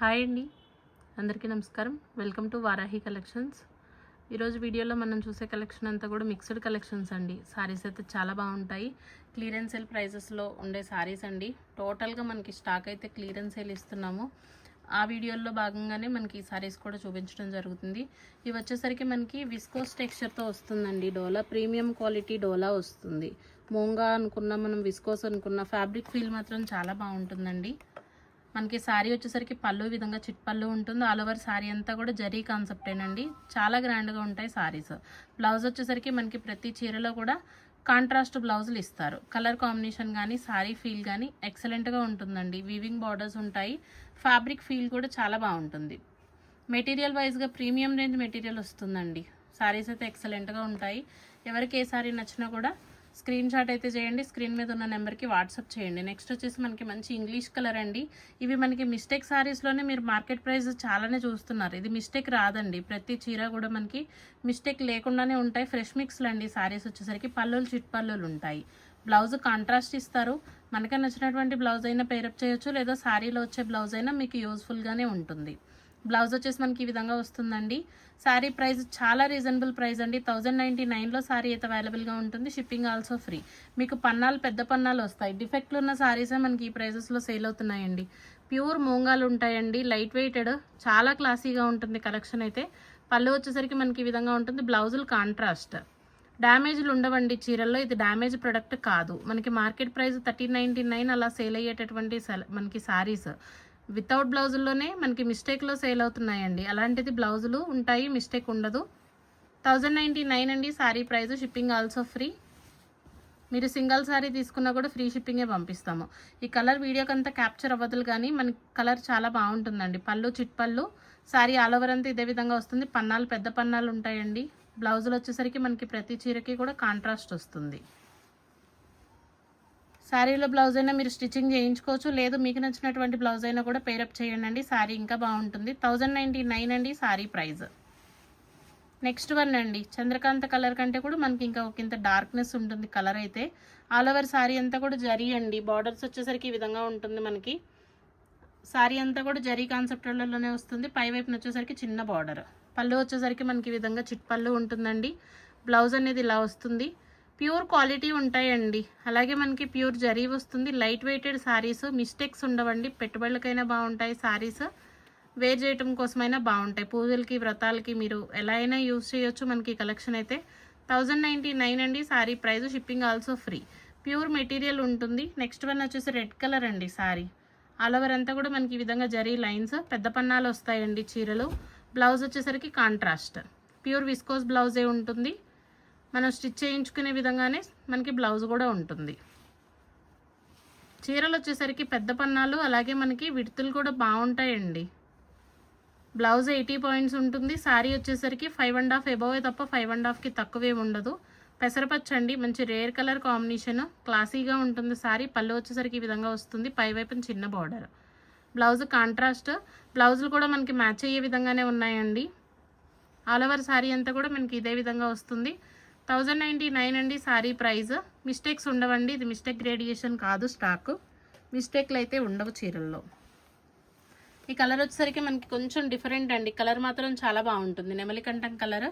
Hi అండి. అందరికీ నమస్కారం. వెల్కమ్ టు వారాహి కలెక్షన్స్ ఈరోజు వీడియోలో మనం చూసే కలెక్షన్ అంతా కూడా మిక్స్డ్ కలెక్షన్స్ అండి. సారీస్ అయితే చాలా బాగుంటాయి. క్లియరెన్స్ సేల్ ప్రైజెస్లో ఉండే సారీస్ అండి. టోటల్గా మనకి స్టాక్ అయితే క్లియరెన్స్ సేల్ ఇస్తున్నాము. ఆ వీడియోల్లో భాగంగానే మనకి ఈ సారీస్ కూడా చూపించడం జరుగుతుంది. ఇవి వచ్చేసరికి మనకి విస్కోస్ టెక్స్చర్తో వస్తుందండి. డోలా ప్రీమియం క్వాలిటీ డోలా వస్తుంది. మోంగా అనుకున్న మనం విస్కోస్ అనుకున్న ఫ్యాబ్రిక్ ఫీల్ మాత్రం చాలా బాగుంటుందండి. మనకి శారీ వచ్చేసరికి పళ్ళు విధంగా చిట్ పళ్ళు ఉంటుంది. ఆల్ ఓవర్ శారీ అంతా కూడా జరీ కాన్సెప్టేనండి చాలా గ్రాండ్గా ఉంటాయి శారీస్ బ్లౌజ్ వచ్చేసరికి మనకి ప్రతి చీరలో కూడా కాంట్రాస్ట్ బ్లౌజులు ఇస్తారు. కలర్ కాంబినేషన్ కానీ శారీ ఫీల్ కానీ ఎక్సలెంట్గా ఉంటుందండి. వీవింగ్ బార్డర్స్ ఉంటాయి. ఫ్యాబ్రిక్ ఫీల్ కూడా చాలా బాగుంటుంది. మెటీరియల్ వైజ్గా ప్రీమియం రేంజ్ మెటీరియల్ వస్తుందండి. శారీస్ అయితే ఎక్సలెంట్గా ఉంటాయి. ఎవరికి ఏ శారీ నచ్చినా కూడా స్క్రీన్ షాట్ అయితే చేయండి స్క్రీన్ మీద ఉన్న నెంబర్కి వాట్సాప్ చేయండి. నెక్స్ట్ వచ్చేసి మనకి మంచి ఇంగ్లీష్ కలర్ అండి. ఇవి మనకి మిస్టేక్ శారీస్లోనే మీరు మార్కెట్ ప్రైస్ చాలానే చూస్తున్నారు. ఇది మిస్టేక్ రాదండి. ప్రతి చీర కూడా మనకి మిస్టేక్ లేకుండానే ఉంటాయి. ఫ్రెష్ మిక్స్లు అండి శారీస్ వచ్చేసరికి. పల్లులు చిట్ పళ్ళులు ఉంటాయి. బ్లౌజ్ కాంట్రాస్ట్ ఇస్తారు. మనకి నచ్చినటువంటి బ్లౌజ్ అయినా పేరప్ చేయొచ్చు. లేదా శారీలో వచ్చే బ్లౌజ్ అయినా మీకు యూస్ఫుల్గానే ఉంటుంది. బ్లౌజ్ వచ్చేసి మనకి ఈ విధంగా వస్తుందండి. శారీ ప్రైస్ చాలా రీజనబుల్ ప్రైస్ అండి. థౌజండ్ నైంటీ నైన్లో శారీ అయితే అవైలబుల్గా ఉంటుంది. షిప్పింగ్ ఆల్సో ఫ్రీ మీకు పన్నాలు పెద్ద పన్నాలు వస్తాయి. డిఫెక్ట్లు ఉన్న శారీసే మనకి ఈ ప్రైజెస్లో సేల్ అవుతున్నాయండి. ప్యూర్ మూంగాలు ఉంటాయండి. లైట్ వెయిటెడ్ చాలా క్లాసీగా ఉంటుంది కలెక్షన్ అయితే. పళ్ళు వచ్చేసరికి మనకి ఈ విధంగా ఉంటుంది. బ్లౌజులు కాంట్రాస్ట్ డ్యామేజ్లు ఉండవండి చీరల్లో. ఇది డ్యామేజ్ ప్రొడక్ట్ కాదు. మనకి market price thirteen ninety nine అలా సేల్ అయ్యేటటువంటి మనకి శారీస్ వితౌట్ బ్లౌజుల్లోనే మనకి మిస్టేక్లో సేల్ అవుతున్నాయండి. అలాంటిది బ్లౌజులు ఉంటాయి మిస్టేక్ ఉండదు. థౌజండ్ నైంటీ నైన్ అండి sari price shipping also free. మీరు సింగిల్ శారీ తీసుకున్నా కూడా ఫ్రీ షిప్పింగే పంపిస్తాము. ఈ కలర్ వీడియోకి అంతా క్యాప్చర్ అవ్వదు కానీ మన కలర్ చాలా బాగుంటుందండి. పళ్ళు చిట్ పళ్ళు శారీ ఆల్ ఓవర్ అంతా ఇదే విధంగా వస్తుంది. పన్నాలు పెద్ద పన్నాలు ఉంటాయండి. బ్లౌజులు వచ్చేసరికి మనకి ప్రతి చీరకి కూడా కాంట్రాస్ట్ వస్తుంది. శారీలో బ్లౌజ్ అయినా మీరు స్టిచ్చింగ్ చేయించుకోవచ్చు. లేదు మీకు నచ్చినటువంటి బ్లౌజ్ అయినా కూడా పేరప్ చేయండి. అండి శారీ ఇంకా బాగుంటుంది. థౌజండ్ నైంటీ నైన్ అండి శారీ ప్రైస్. నెక్స్ట్ వన్ అండి. చంద్రకాంత కలర్ కంటే కూడా మనకి ఇంకా ఒక ఇంత డార్క్నెస్ ఉంటుంది కలర్ అయితే. ఆల్ ఓవర్ శారీ అంతా కూడా జరీ అండి. బార్డర్స్ వచ్చేసరికి ఈ విధంగా ఉంటుంది మనకి. శారీ అంతా కూడా జరీ కాన్సెప్ట్లలోనే వస్తుంది. పై వైపున వచ్చేసరికి చిన్న బార్డర్ పళ్ళు వచ్చేసరికి మనకి ఈ విధంగా చిట్ పళ్ళు ఉంటుందండి. బ్లౌజ్ అనేది ఇలా వస్తుంది. ప్యూర్ క్వాలిటీ ఉంటాయండి. అలాగే మనకి ప్యూర్ జరీ వస్తుంది. లైట్ వెయిటెడ్ శారీస్ మిస్టేక్స్ ఉండవండి. పెట్టుబడులకైనా బాగుంటాయి శారీస్ వేర్ చేయటం కోసమైనా బాగుంటాయి. పూజలకి వ్రతాలకి మీరు ఎలా అయినా యూస్ చేయొచ్చు. మనకి కలెక్షన్ అయితే థౌజండ్ నైంటీ నైన్ అండి. Sari price shipping also free. Pure material ఉంటుంది. నెక్స్ట్ వన్ వచ్చేసి రెడ్ కలర్ అండి శారీ ఆల్ ఓవర్ అంతా కూడా మనకి ఈ విధంగా జరీ లైన్స్ పెద్ద పన్నాలు వస్తాయండి చీరలు. బ్లౌజ్ వచ్చేసరికి కాంట్రాస్ట్. ప్యూర్ విస్కోస్ బ్లౌజే ఉంటుంది. మనం స్టిచ్ చేయించుకునే విధంగానే మనకి బ్లౌజ్ కూడా ఉంటుంది. చీరలు వచ్చేసరికి పెద్ద పన్నాలు అలాగే మనకి విడుతులు కూడా బాగుంటాయండి. బ్లౌజ్ ఎయిటీ పాయింట్స్ ఉంటుంది. శారీ వచ్చేసరికి ఫైవ్ అండ్ హాఫ్ ఎబోవే తప్ప ఫైవ్ అండ్ హాఫ్కి తక్కువే ఉండదు. పెసరపచ్చ అండి మంచి రేర్ కలర్ కాంబినేషన్. క్లాసీగా ఉంటుంది శారీ పళ్ళు వచ్చేసరికి ఈ విధంగా వస్తుంది. పై వైపున చిన్న బార్డర్. Blouse contrast. బ్లౌజులు కూడా మనకి మ్యాచ్ అయ్యే విధంగానే ఉన్నాయండి. ఆల్ ఓవర్ శారీ అంతా కూడా మనకి ఇదే విధంగా వస్తుంది. థౌజండ్ నైంటీ నైన్ అండి శారీ ప్రైస్. మిస్టేక్స్ ఉండవండి ఇది మిస్టేక్ గ్రేడియేషన్ కాదు స్టాక్. మిస్టేక్లు అయితే ఉండవు చీరల్లో. ఈ కలర్ వచ్చేసరికి మనకి కొంచెం డిఫరెంట్ అండి. కలర్ మాత్రం చాలా బాగుంటుంది. నెమలికంఠం కలర్.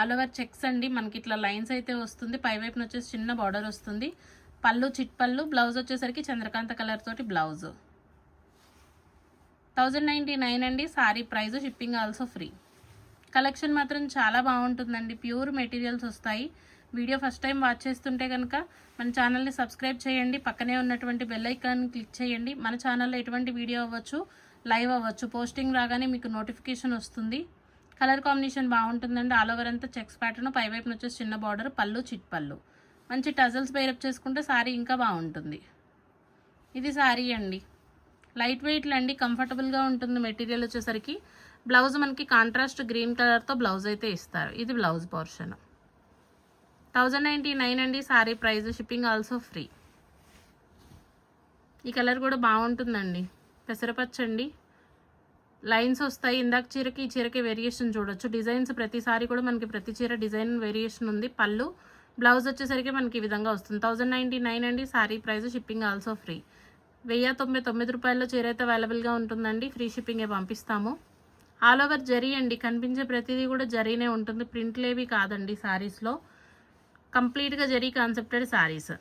ఆల్ ఓవర్ చెక్స్ అండి. మనకి ఇట్లా లైన్స్ అయితే వస్తుంది. పై వైపున వచ్చేసి చిన్న బార్డర్ వస్తుంది. పళ్ళు చిట్ పళ్ళు. బ్లౌజ్ వచ్చేసరికి చంద్రకాంత కలర్ తోటి బ్లౌజ్. థౌజండ్ నైంటీ నైన్ అండి. Sari price. Shipping also free. Collection మాత్రం చాలా బాగుంటుందండి. ప్యూర్ మెటీరియల్స్ వస్తాయి. వీడియో ఫస్ట్ టైం వాచ్ చేస్తుంటే కనుక మన ఛానల్ని సబ్స్క్రైబ్ చేయండి. పక్కనే ఉన్నటువంటి బెల్ ఐకాన్ క్లిక్ చేయండి. మన ఛానల్లో ఎటువంటి వీడియో అవ్వచ్చు లైవ్ అవ్వచ్చు పోస్టింగ్ రాగానే మీకు నోటిఫికేషన్ వస్తుంది. కలర్ కాంబినేషన్ బాగుంటుందండి. ఆల్ ఓవర్ అంతా చెక్స్ ప్యాటర్న్ పై వైపున వచ్చేసి చిన్న బార్డర్ పళ్ళు చిట్ పళ్ళు. మంచి టజల్స్ బైరప్ చేసుకుంటే శారీ ఇంకా బాగుంటుంది. ఇది శారీ అండి. లైట్ వెయిట్లు అండి కంఫర్టబుల్గా ఉంటుంది మెటీరియల్ వచ్చేసరికి. బ్లౌజ్ మనకి కాంట్రాస్ట్ గ్రీన్ కలర్తో బ్లౌజ్ అయితే ఇస్తారు. ఇది blouse portion. Thousand ninety nine అండి sari price. Shipping also free. ఈ కలర్ కూడా బాగుంటుందండి. పెసరపచ్చండి. లైన్స్ వస్తాయి. ఇందాక చీరకి ఈ చీరకి వేరియేషన్ చూడొచ్చు. డిజైన్స్ ప్రతిసారి కూడా మనకి ప్రతి చీర డిజైన్ వేరియేషన్ ఉంది. పళ్ళు బ్లౌజ్ వచ్చేసరికి మనకి ఈ విధంగా వస్తుంది. థౌజండ్ నైంటీ నైన్ అండి sari price. Shipping also free. వెయ్యి తొంభై తొమ్మిది రూపాయల్లో చీర అయితే అవైలబుల్గా ఉంటుందండి. ఫ్రీ షిప్పింగే పంపిస్తాము. ఆల్ ఓవర్ జరీ అండి. కనిపించే ప్రతిదీ కూడా జరీనే ఉంటుంది. ప్రింట్లేవి కాదండి శారీస్లో కంప్లీట్గా zari concepted saris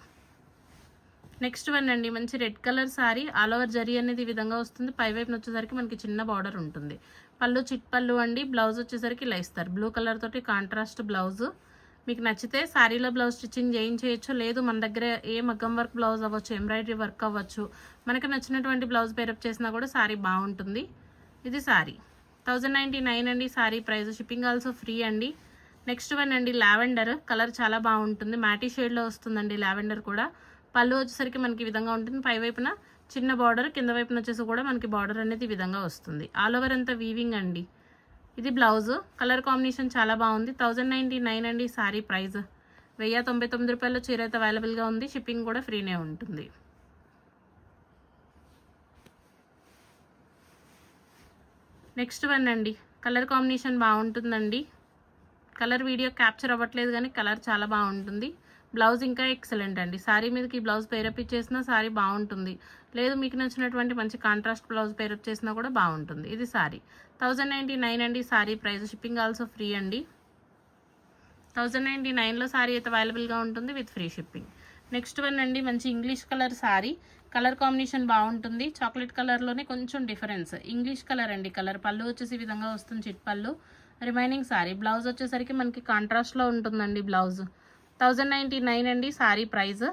next one అండి మంచి red colour sari all over zari అనేది ఈ విధంగా వస్తుంది. పై వైపున వచ్చేసరికి మనకి చిన్న బార్డర్ ఉంటుంది. పళ్ళు చిట్ పళ్ళు అండి. బ్లౌజ్ వచ్చేసరికి ఇలా ఇస్తారు బ్లూ కలర్ తోటి కాంట్రాస్ట్ బ్లౌజ్. మీకు నచ్చితే శారీలో బ్లౌజ్ స్టిచ్చింగ్ చేయించేయచ్చు లేదు. మన దగ్గర ఏ మగ్గం వర్క్ బ్లౌజ్ అవ్వచ్చు ఎంబ్రాయిడరీ వర్క్ అవ్వచ్చు. మనకి నచ్చినటువంటి బ్లౌజ్ పేరప్ చేసినా కూడా శారీ బాగుంటుంది. ఇది శారీ థౌజండ్ నైంటీ నైన్ అండి sari price shipping also free అండి. నెక్స్ట్ వన్ అండి లావెండర్. కలర్ చాలా బాగుంటుంది. మ్యాటీ షేడ్లో వస్తుందండి లావెండర్ కూడా. పళ్ళు వచ్చేసరికి మనకి ఈ విధంగా ఉంటుంది. పై వైపున చిన్న బార్డర్ కింద వైపున వచ్చేసి కూడా మనకి బార్డర్ అనేది ఈ విధంగా వస్తుంది. ఆల్ ఓవర్ అంతా వీవింగ్ అండి. ఇది బ్లౌజ్. కలర్ కాంబినేషన్ చాలా బాగుంది. థౌజండ్ నైంటీ నైన్ అండి సారీ ప్రైస్ వెయ్యి తొంభై తొమ్మిది రూపాయల చీర అయితే అవైలబుల్గా ఉంది. షిప్పింగ్ కూడా ఫ్రీనే ఉంటుంది. నెక్స్ట్ వన్ అండి. కలర్ కాంబినేషన్ బాగుంటుందండి. కలర్ వీడియో క్యాప్చర్ అవ్వట్లేదు కానీ కలర్ చాలా బాగుంటుంది. బ్లౌజ్ ఇంకా ఎక్సలెంట్ అండి. శారీ మీదకి బ్లౌజ్ పేరప్ ఇచ్చేసినా శారీ బాగుంటుంది. లేదు మీకు నచ్చినటువంటి మంచి కాంట్రాస్ట్ బ్లౌజ్ పేరప్ చేసినా కూడా బాగుంటుంది. ఇది శారీ థౌజండ్ నైంటీ నైన్ అండి sari price shipping also free అండి. థౌజండ్ నైంటీ నైన్లో శారీ అయితే అవైలబుల్గా ఉంటుంది with free shipping. Next one అండి మంచి English colour sari colour combination బాగుంటుంది. చాక్లెట్ కలర్లోనే కొంచెం డిఫరెన్స్. ఇంగ్లీష్ కలర్ అండి కలర్. పళ్ళు వచ్చేసి ఈ విధంగా వస్తుంది చిట్ పళ్ళు. రిమైనింగ్ శారీ బ్లౌజ్ వచ్చేసరికి మనకి కాంట్రాస్ట్లో ఉంటుందండి బ్లౌజ్. థౌజండ్ నైంటీ నైన్ అండి శారీ ప్రైస్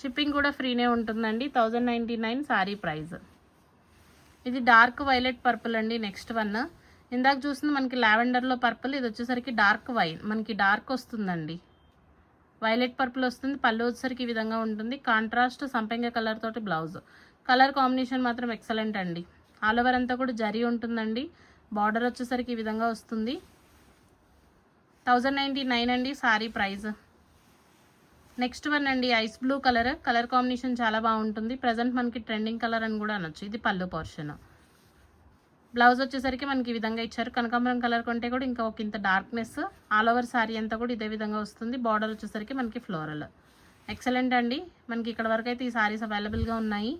షిప్పింగ్ కూడా ఫ్రీనే ఉంటుందండి. Thousand ninety nine sari price ఇది డార్క్ వైలెట్ పర్పుల్ అండి నెక్స్ట్ వన్. ఇందాక చూసింది మనకి లావెండర్లో పర్పుల్. ఇది వచ్చేసరికి డార్క్ వైన్ మనకి డార్క్ వస్తుందండి. వైలెట్ పర్పుల్ వస్తుంది పళ్ళు వచ్చేసరికి ఈ విధంగా ఉంటుంది. కాంట్రాస్ట్ సంపెంగ కలర్ తోటి బ్లౌజ్. కలర్ కాంబినేషన్ మాత్రం ఎక్సలెంట్ అండి. ఆల్ ఓవర్ అంతా కూడా జరీ ఉంటుందండి. బార్డర్ వచ్చేసరికి ఈ విధంగా వస్తుంది. థౌజండ్ నైంటీ నైన్ అండి సారీ ప్రైస్. నెక్స్ట్ వన్ అండి ice blue colour. Colour combination చాలా బాగుంటుంది. ప్రజెంట్ మనకి ట్రెండింగ్ కలర్ అని కూడా అనొచ్చు. ఇది పళ్ళు పోర్షన్. బ్లౌజ్ వచ్చేసరికి మనకి ఈ విధంగా ఇచ్చారు. కనకాంబరం కలర్ కొంటే కూడా ఇంకా ఒక ఇంత డార్క్నెస్ ఆల్ ఓవర్ శారీ అంతా కూడా ఇదే విధంగా వస్తుంది. బార్డర్ వచ్చేసరికి మనకి ఫ్లోరల్ ఎక్సలెంట్ అండి. మనకి ఇక్కడ వరకు అయితే ఈ సారీస్ అవైలబుల్గా ఉన్నాయి.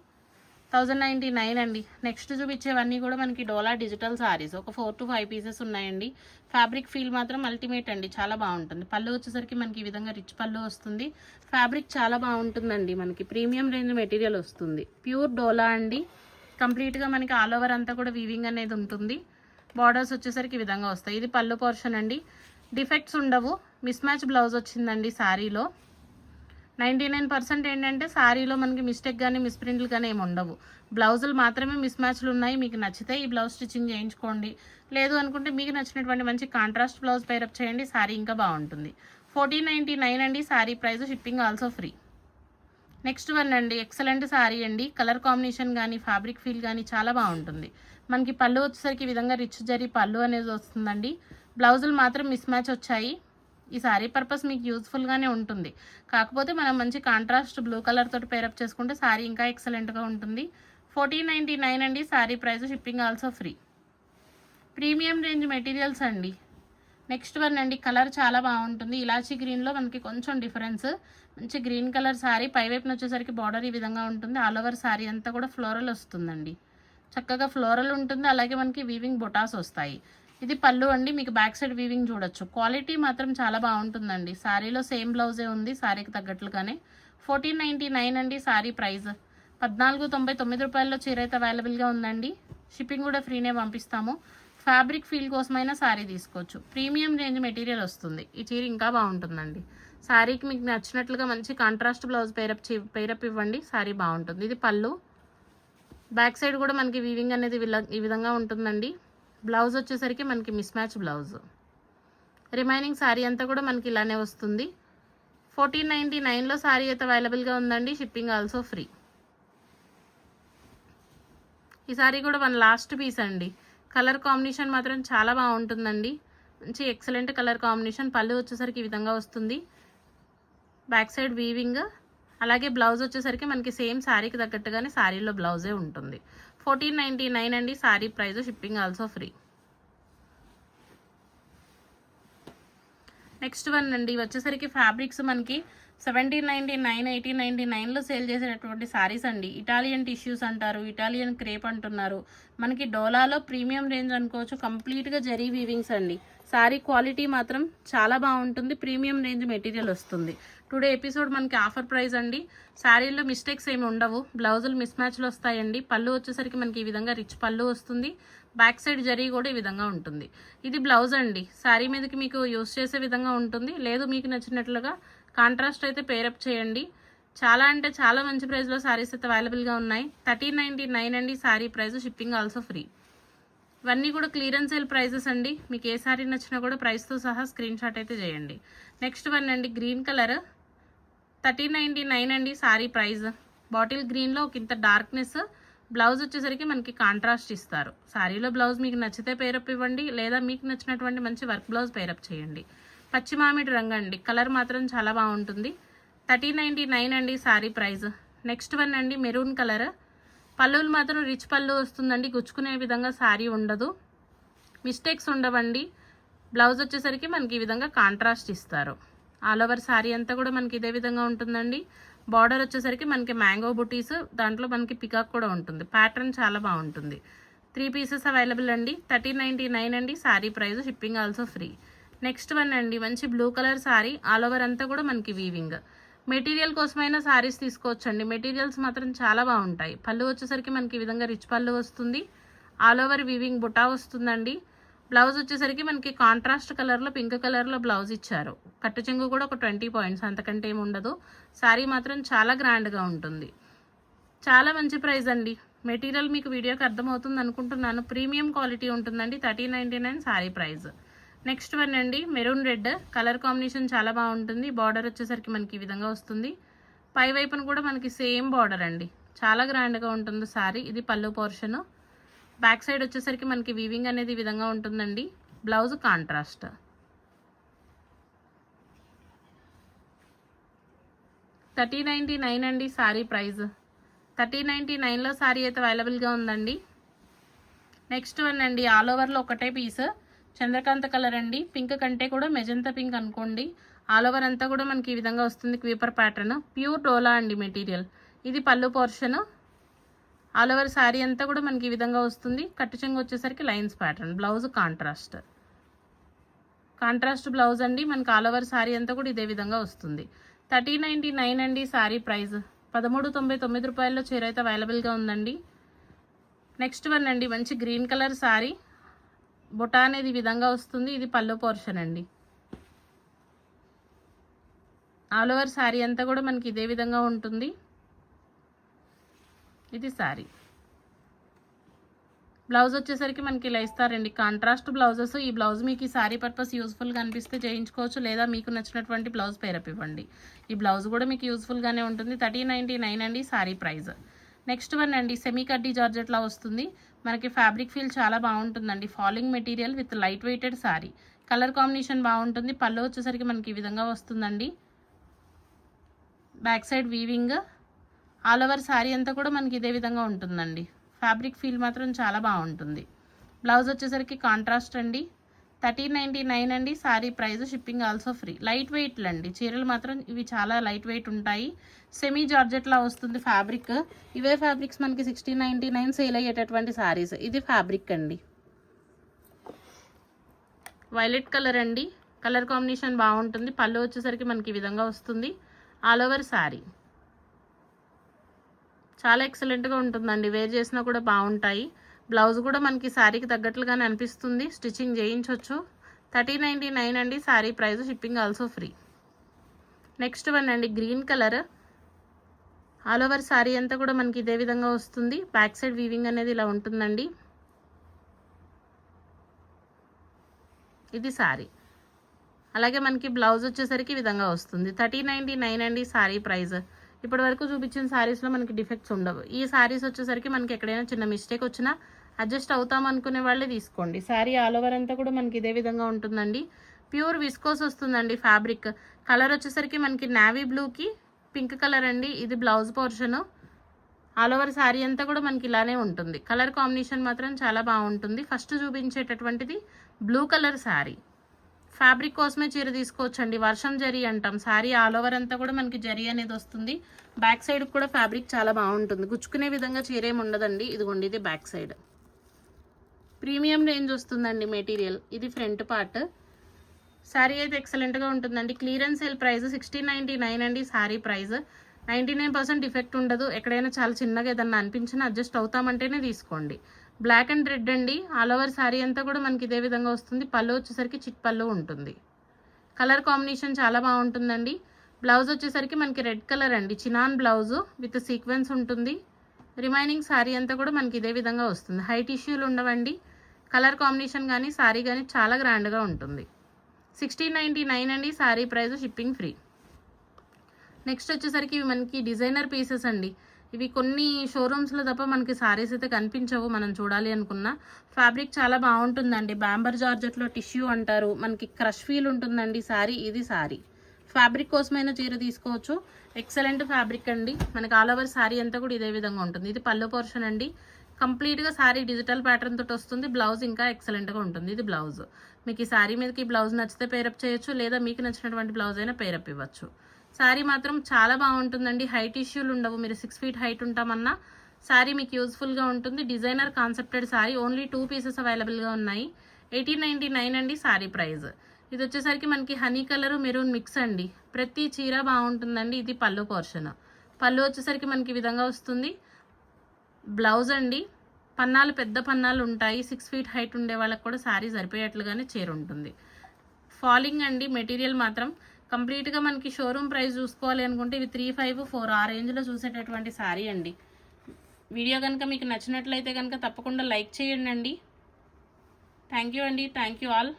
థౌజండ్ నైంటీ నైన్ అండి. నెక్స్ట్ చూపించేవన్నీ కూడా మనకి డోలా డిజిటల్ సారీస్ ఒక ఫోర్ టు ఫైవ్ పీసెస్ ఉన్నాయండి. ఫ్యాబ్రిక్ ఫీల్ మాత్రం అల్టిమేట్ అండి. చాలా బాగుంటుంది. పళ్ళు వచ్చేసరికి మనకి ఈ విధంగా రిచ్ పళ్ళు వస్తుంది. ఫ్యాబ్రిక్ చాలా బాగుంటుందండి. మనకి ప్రీమియం రేంజ్ మెటీరియల్ వస్తుంది. ప్యూర్ డోలా అండి. కంప్లీట్గా మనకి ఆల్ ఓవర్ అంతా కూడా వీవింగ్ అనేది ఉంటుంది. బార్డర్స్ వచ్చేసరికి ఈ విధంగా వస్తాయి. ఇది పళ్ళు పోర్షన్ అండి. డిఫెక్ట్స్ ఉండవు. మిస్ మ్యాచ్ బ్లౌజ్ వచ్చిందండి శారీలో నైంటీ నైన్ పర్సెంట్ ఏంటంటే శారీలో మనకి మిస్టేక్ కానీ మిస్ప్రింట్లు కానీ ఏమి ఉండవు. బ్లౌజులు మాత్రమే మిస్ మ్యాచ్లు ఉన్నాయి. మీకు నచ్చితే ఈ బ్లౌజ్ స్టిచ్చింగ్ చేయించుకోండి. లేదు అనుకుంటే మీకు నచ్చినటువంటి మంచి కాంట్రాస్ట్ బ్లౌజ్ పేరప్ చేయండి. శారీ ఇంకా బాగుంటుంది. ఫోర్టీన్ నైంటీ నైన్ అండి. Sari price shipping also free next one అండి ఎక్సలెంట్ శారీ అండి. కలర్ కాంబినేషన్ కానీ ఫ్యాబ్రిక్ ఫీల్ కానీ చాలా బాగుంటుంది. మనకి పళ్ళు వచ్చేసరికి ఈ విధంగా రిచ్ జరీ పళ్ళు అనేది వస్తుందండి. బ్లౌజులు మాత్రం మిస్ మ్యాచ్ వచ్చాయి. ఈ శారీ పర్పస్ మీకు యూస్ఫుల్గానే ఉంటుంది. కాకపోతే మనం మంచి కాంట్రాస్ట్ బ్లూ కలర్ తోటి పేరప్ చేసుకుంటే శారీ ఇంకా ఎక్సలెంట్గా ఉంటుంది. ఫోర్టీన్ నైంటీ నైన్ అండి sari price shipping also free. Premium range materials అండి. నెక్స్ట్ వన్ అండి కలర్ చాలా బాగుంటుంది. ఇలాచీ గ్రీన్లో మనకి కొంచెం డిఫరెన్స్ మంచి గ్రీన్ కలర్ శారీ పైవైపున వచ్చేసరికి బార్డర్ ఈ విధంగా ఉంటుంది. ఆల్ ఓవర్ శారీ అంతా కూడా ఫ్లోరల్ వస్తుందండి. చక్కగా ఫ్లోరల్ ఉంటుంది. అలాగే మనకి వీవింగ్ బొటాస్ వస్తాయి. ఇది పళ్ళు అండి. మీకు బ్యాక్ సైడ్ వీవింగ్ చూడొచ్చు. క్వాలిటీ మాత్రం చాలా బాగుంటుందండి. శారీలో సేమ్ బ్లౌజే ఉంది. శారీకి తగ్గట్లుగానే ఫోర్టీన్ నైంటీ నైన్ అండి శారీ ప్రైస్. పద్నాలుగు తొంభై తొమ్మిది రూపాయల్లో చీర అయితే అవైలబుల్గా ఉందండి. షిప్పింగ్ కూడా ఫ్రీనే పంపిస్తాము. ఫ్యాబ్రిక్ ఫీల్ కోసమైనా శారీ తీసుకోవచ్చు. ప్రీమియం రేంజ్ మెటీరియల్ వస్తుంది. ఈ చీర ఇంకా బాగుంటుందండి. శారీకి మీకు నచ్చినట్లుగా మంచి కాంట్రాస్ట్ బ్లౌజ్ పేరప్ పేరప్ ఇవ్వండి. శారీ బాగుంటుంది. ఇది పళ్ళు. బ్యాక్ సైడ్ కూడా మనకి వీవింగ్ అనేది విల- ఈ విధంగా ఉంటుందండి. బ్లౌజ్ వచ్చేసరికి మనకి mismatch blouse remaining sari అంతా కూడా మనకి ఇలానే వస్తుంది. ఫోర్టీన్ నైంటీ నైన్లో శారీ అయితే అవైలబుల్గా ఉందండి. షిప్పింగ్ ఆల్సో ఫ్రీ ఈ సారీ కూడా వన్ లాస్ట్ పీస్ అండి. కలర్ కాంబినేషన్ మాత్రం చాలా బాగుంటుందండి. మంచి ఎక్సలెంట్ కలర్ కాంబినేషన్ పళ్ళు వచ్చేసరికి ఈ విధంగా వస్తుంది. బ్యాక్ సైడ్ వీవింగ్ అలాగే బ్లౌజ్ వచ్చేసరికి మనకి సేమ్ శారీకి తగ్గట్టుగానే శారీలో బ్లౌజే ఉంటుంది. ఫోర్టీన్ నైంటీ నైన్ అండి sari price shipping also free next one అండి వచ్చేసరికి ఫ్యాబ్రిక్స్ మనకి seventeen ninety nine eighteen ninety నైన్లో సేల్ చేసేటటువంటి శారీస్ అండి. ఇటాలియన్ టిష్యూస్ అంటారు ఇటాలియన్ క్రేప్ అంటున్నారు. మనకి డోలాలో ప్రీమియం రేంజ్ అనుకోవచ్చు కంప్లీట్గా జరీ వీవింగ్స్ అండి. శారీ క్వాలిటీ మాత్రం చాలా బాగుంటుంది ప్రీమియం రేంజ్ మెటీరియల్ వస్తుంది. టుడే ఎపిసోడ్ మనకి ఆఫర్ ప్రైస్ అండి. శారీల్లో మిస్టేక్స్ ఏమి ఉండవు. బ్లౌజులు మిస్ మ్యాచ్లు వస్తాయండి. పళ్ళు వచ్చేసరికి మనకి ఈ విధంగా రిచ్ పళ్ళు వస్తుంది. బ్యాక్ సైడ్ జరీ కూడా ఈ విధంగా ఉంటుంది. ఇది బ్లౌజ్ అండి. శారీ మీదకి మీకు యూస్ చేసే విధంగా ఉంటుంది. లేదు మీకు నచ్చినట్లుగా కాంట్రాస్ట్ అయితే పేరప్ చేయండి. చాలా అంటే చాలా మంచి ప్రైస్లో శారీస్ అయితే అవైలబుల్గా ఉన్నాయి. థర్టీన్ నైంటీ నైన్ అండి. Sari price shipping also free ఇవన్నీ కూడా క్లియరెన్స్ సేల్ ప్రైజెస్ అండి. మీకు ఏ శారీ నచ్చినా కూడా ప్రైస్తో సహా స్క్రీన్ షాట్ అయితే చేయండి. నెక్స్ట్ వన్ అండి. Green colour. Thirteen ninety nine అండి శారీ ప్రైస్. బాటిల్ గ్రీన్లో ఒక ఇంత డార్క్నెస్. బ్లౌజ్ వచ్చేసరికి మనకి కాంట్రాస్ట్ ఇస్తారు. శారీలో బ్లౌజ్ మీకు నచ్చితే పేరప్ ఇవ్వండి లేదా మీకు నచ్చినటువంటి మంచి వర్క్ బ్లౌజ్ పేరప్ చేయండి. పచ్చిమామిడి రంగు అండి. కలర్ మాత్రం చాలా బాగుంటుంది. థర్టీ నైంటీ నైన్ అండి శారీ ప్రైస్. నెక్స్ట్ వన్ అండి మెరూన్ కలర్. పళ్ళులు మాత్రం రిచ్ పళ్ళు వస్తుందండి. గుచ్చుకునే విధంగా శారీ ఉండదు. మిస్టేక్స్ ఉండవండి. బ్లౌజ్ వచ్చేసరికి మనకి ఈ విధంగా కాంట్రాస్ట్ ఇస్తారు. ఆల్ ఓవర్ శారీ అంతా కూడా మనకి ఇదే విధంగా ఉంటుందండి. బార్డర్ వచ్చేసరికి మనకి మ్యాంగో బుటీస్ దాంట్లో మనకి పికాక్ కూడా ఉంటుంది. ప్యాటర్న్ చాలా బాగుంటుంది. త్రీ పీసెస్ అవైలబుల్ అండి. థర్టీ నైంటీ నైన్ అండి. Sari price shipping also free next one అండి. మంచి blue colour sari all over అంతా కూడా మనకి వీవింగ్ మెటీరియల్ కోసమైనా శారీస్ తీసుకోవచ్చండి. మెటీరియల్స్ మాత్రం చాలా బాగుంటాయి. పళ్ళు వచ్చేసరికి మనకి ఈ విధంగా రిచ్ పళ్ళు వస్తుంది. ఆల్ ఓవర్ వీవింగ్ బుటా వస్తుందండి. బ్లౌజ్ వచ్చేసరికి మనకి కాంట్రాస్ట్ కలర్లో పింక్ కలర్లో బ్లౌజ్ ఇచ్చారు. కట్టు చెంగు కూడా ఒక ట్వంటీ పాయింట్స్ అంతకంటే ఏమి ఉండదు. శారీ మాత్రం చాలా గ్రాండ్గా ఉంటుంది. చాలా మంచి ప్రైస్ అండి. మెటీరియల్ మీకు వీడియోకి అర్థమవుతుంది అనుకుంటున్నాను. ప్రీమియం క్వాలిటీ ఉంటుందండి. Thirty ninety nine sari price. Next one అండి మెరూన్ రెడ్. కలర్ కాంబినేషన్ చాలా బాగుంటుంది. బార్డర్ వచ్చేసరికి మనకి ఈ విధంగా వస్తుంది. పై వైపున కూడా మనకి సేమ్ బార్డర్ అండి. చాలా గ్రాండ్గా ఉంటుంది శారీ ఇది పళ్ళు పోర్షను బ్యాక్ సైడ్ వచ్చేసరికి మనకి వీవింగ్ అనేది ఈ విధంగా ఉంటుందండి. Blouse contrast thirty ninety nine అండి శారీ ప్రైస్. థర్టీ నైంటీ నైన్లో శారీ అయితే అవైలబుల్గా ఉందండి. నెక్స్ట్ వన్ అండి ఆల్ ఓవర్లో ఒకటే పీస్. చంద్రకాంత కలర్ అండి. పింక్ కంటే కూడా మెజంతా పింక్ అనుకోండి. ఆల్ ఓవర్ అంతా కూడా మనకి ఈ విధంగా వస్తుంది క్వీపర్ ప్యాటర్న్. ప్యూర్ డోలా అండి మెటీరియల్. ఇది పళ్ళు పోర్షను. ఆల్ ఓవర్ శారీ అంతా కూడా మనకి ఈ విధంగా వస్తుంది. కట్టు చెంగు వచ్చేసరికి lines pattern blouse contrast. Contrast blouse అండి మనకి ఆల్ ఓవర్ శారీ అంతా కూడా ఇదే విధంగా వస్తుంది. థర్టీ నైంటీ నైన్ అండి శారీ ప్రైస్. పదమూడు తొంభై తొమ్మిది రూపాయల్లో చీర అయితే అవైలబుల్గా ఉందండి. నెక్స్ట్ వన్ అండి మంచి గ్రీన్ కలర్ శారీ. బుటా అనేది ఈ విధంగా వస్తుంది. ఇది పళ్ళు పోర్షన్ అండి. ఆల్ ఓవర్ శారీ అంతా కూడా మనకి ఇదే విధంగా ఉంటుంది. ఇది శారీ. బ్లౌజ్ వచ్చేసరికి మనకి ఇలా ఇస్తారండి. Contrast blouses. ఈ బ్లౌజ్ మీకు ఈ శారీ పర్పస్ యూస్ఫుల్గా అనిపిస్తే చేయించుకోవచ్చు. లేదా మీకు నచ్చినటువంటి బ్లౌజ్ పేరప్ ఇవ్వండి ఈ బ్లౌజ్ కూడా మీకు యూస్ఫుల్గానే ఉంటుంది. థర్టీ నైంటీ నైన్ అండి శారీ ప్రైజ్ నెక్స్ట్ వన్ అండి సెమీ కడ్డీ జార్జెట్లా వస్తుంది. మనకి ఫ్యాబ్రిక్ ఫీల్ చాలా బాగుంటుందండి. Falling material with light weighted sari. Colour combination బాగుంటుంది. పళ్ళు వచ్చేసరికి మనకి ఈ విధంగా వస్తుందండి. Back side weaving. All over sari అంతా కూడా మనకి ఇదే విధంగా ఉంటుందండి. ఫ్యాబ్రిక్ ఫీల్ మాత్రం చాలా బాగుంటుంది. బ్లౌజ్ వచ్చేసరికి కాంట్రాస్ట్ అండి. థర్టీన్ నైంటీ నైన్ అండి. Sari price shipping also free. Light వెయిట్లు అండి. చీరలు మాత్రం ఇవి చాలా లైట్ వెయిట్ ఉంటాయి. సెమీ జార్జెట్లా వస్తుంది ఫ్యాబ్రిక్. ఇవే ఫ్యాబ్రిక్స్ మనకి సిక్స్టీన్ నైంటీ నైన్ సేల్ అయ్యేటటువంటి శారీస్ ఇది ఫ్యాబ్రిక్ అండి. వైలెట్ కలర్ అండి. కలర్ కాంబినేషన్ బాగుంటుంది. పళ్ళు వచ్చేసరికి మనకి ఈ విధంగా వస్తుంది. ఆల్ ఓవర్ శారీ చాలా ఎక్సలెంట్గా ఉంటుందండి. వేర్ చేసినా కూడా బాగుంటాయి. బ్లౌజ్ కూడా మనకి శారీకి తగ్గట్లుగానే అనిపిస్తుంది. స్టిచ్చింగ్ చేయించవచ్చు థర్టీ నైంటీ నైన్ అండి. Sari price shipping also free. Next one అండి. Green colour. All over sari అంతా కూడా మనకి ఇదే విధంగా వస్తుంది. బ్యాక్ సైడ్ వీవింగ్ అనేది ఇలా ఉంటుందండి. ఇది శారీ అలాగే మనకి బ్లౌజ్ వచ్చేసరికి ఈ విధంగా వస్తుంది. థర్టీ నైంటీ నైన్ అండి శారీ ప్రైస్. ఇప్పటి వరకు చూపించిన శారీస్లో మనకి డిఫెక్ట్స్ ఉండవు. ఈ శారీస్ వచ్చేసరికి మనకి ఎక్కడైనా చిన్న మిస్టేక్ వచ్చినా అడ్జస్ట్ అవుతాం అనుకునే వాళ్ళే తీసుకోండి. శారీ ఆల్ ఓవర్ అంతా కూడా మనకి ఇదే విధంగా ఉంటుందండి. ప్యూర్ విస్కోస్ వస్తుందండి ఫ్యాబ్రిక్ కలర్ వచ్చేసరికి మనకి నావీ బ్లూకి పింక్ కలర్ అండి. ఇది blouse portion all over sari అంతా కూడా మనకి ఇలానే ఉంటుంది. కలర్ కాంబినేషన్ మాత్రం చాలా బాగుంటుంది. ఫస్ట్ చూపించేటటువంటిది బ్లూ కలర్ శారీ ఫ్యాబ్రిక్ కోసమే చీర తీసుకోవచ్చండి. వర్షం జరీ అంటాం. శారీ ఆల్ ఓవర్ అంతా కూడా మనకి జరీ అనేది వస్తుంది. బ్యాక్ సైడ్ కూడా ఫ్యాబ్రిక్ చాలా బాగుంటుంది. గుచ్చుకునే విధంగా చీర ఏమి ఉండదండి. ఇదిగోండి ఇది బ్యాక్ సైడ్ ప్రీమియం రేంజ్ వస్తుందండి మెటీరియల్. ఇది ఫ్రంట్ పార్ట్ శారీ అయితే ఎక్సలెంట్గా ఉంటుందండి. Clearance sale price sixteen ninety nine అండి sari price ninety nine percent defect ఉండదు. ఎక్కడైనా చాలా చిన్నగా ఏదన్నా అనిపించినా అడ్జస్ట్ అవుతామంటేనే తీసుకోండి. బ్లాక్ అండ్ రెడ్ అండి. ఆల్ ఓవర్ శారీ అంతా కూడా మనకి ఇదే విధంగా వస్తుంది. పళ్ళు వచ్చేసరికి చిట్ పళ్ళు ఉంటుంది. కలర్ కాంబినేషన్ చాలా బాగుంటుందండి. బ్లౌజ్ వచ్చేసరికి మనకి రెడ్ కలర్ అండి. చినాన్ బ్లౌజ్ విత్ సీక్వెన్స్ ఉంటుంది. రిమైనింగ్ శారీ అంతా కూడా మనకి ఇదే విధంగా వస్తుంది. హై టిష్యూలు ఉండవండి. కలర్ కాంబినేషన్ కానీ శారీ కానీ చాలా గ్రాండ్గా ఉంటుంది. సిక్స్టీన్ నైంటీ నైన్ అండి. Sari price shipping free. Next వచ్చేసరికి ఇవి మనకి డిజైనర్ పీసెస్ అండి. ఇవి కొన్ని షోరూమ్స్లో తప్ప మనకి సారీస్ అయితే కనిపించవు మనం చూడాలి అనుకున్న. ఫ్యాబ్రిక్ చాలా బాగుంటుందండి. బ్యాంబర్ జార్జెట్లో టిష్యూ అంటారు. మనకి క్రష్ ఫీల్ ఉంటుందండి సారీ ఇది సారీ ఫ్యాబ్రిక్ కోసమైనా చీర తీసుకోవచ్చు. ఎక్సలెంట్ ఫ్యాబ్రిక్ అండి. మనకి ఆల్ ఓవర్ శారీ అంతా కూడా ఇదే విధంగా ఉంటుంది. ఇది పళ్ళు పోర్షన్ అండి. కంప్లీట్గా సారీ డిజిటల్ ప్యాటర్న్ తోటి వస్తుంది. బ్లౌజ్ ఇంకా ఎక్సలెంట్గా ఉంటుంది. ఇది బ్లౌజ్ మీకు ఈ శారీ మీదకి బ్లౌజ్ నచ్చితే పేరప్ చేయొచ్చు. లేదా మీకు నచ్చినటువంటి బ్లౌజ్ అయినా పేరప్ ఇవ్వచ్చు. శారీ మాత్రం చాలా బాగుంటుందండి. హైట్ ఇష్యూలు ఉండవు. మీరు సిక్స్ ఫీట్ హైట్ ఉంటామన్నా శారీ మీకు యూస్ఫుల్గా ఉంటుంది. Designer concepted sari only two pieces అవైలబుల్గా ఉన్నాయి. ఎయిటీన్ నైంటీ నైన్ అండి శారీ ప్రైస్. ఇది వచ్చేసరికి మనకి హనీ కలర్ మెరూన్ మిక్స్ అండి. ప్రతి చీర బాగుంటుందండి. ఇది పళ్ళు పోర్షన్ పళ్ళు వచ్చేసరికి మనకి విధంగా వస్తుంది. బ్లౌజ్ అండి. పన్నాలు పెద్ద పన్నాలు ఉంటాయి. సిక్స్ ఫీట్ హైట్ ఉండే వాళ్ళకి కూడా శారీ సరిపోయేట్లుగానే చీర ఉంటుంది. ఫాలింగ్ అండి. మెటీరియల్ మాత్రం కంప్లీట్గా మనకి షోరూమ్ ప్రైస్ చూసుకోవాలి అనుకుంటే ఇవి త్రీ ఫైవ్ ఫోర్ ఆ రేంజ్లో చూసేటటువంటి శారీ అండి. వీడియో కనుక మీకు నచ్చినట్లయితే కనుక తప్పకుండా లైక్ చేయండి అండి థ్యాంక్ యూ అండి. Thank you all.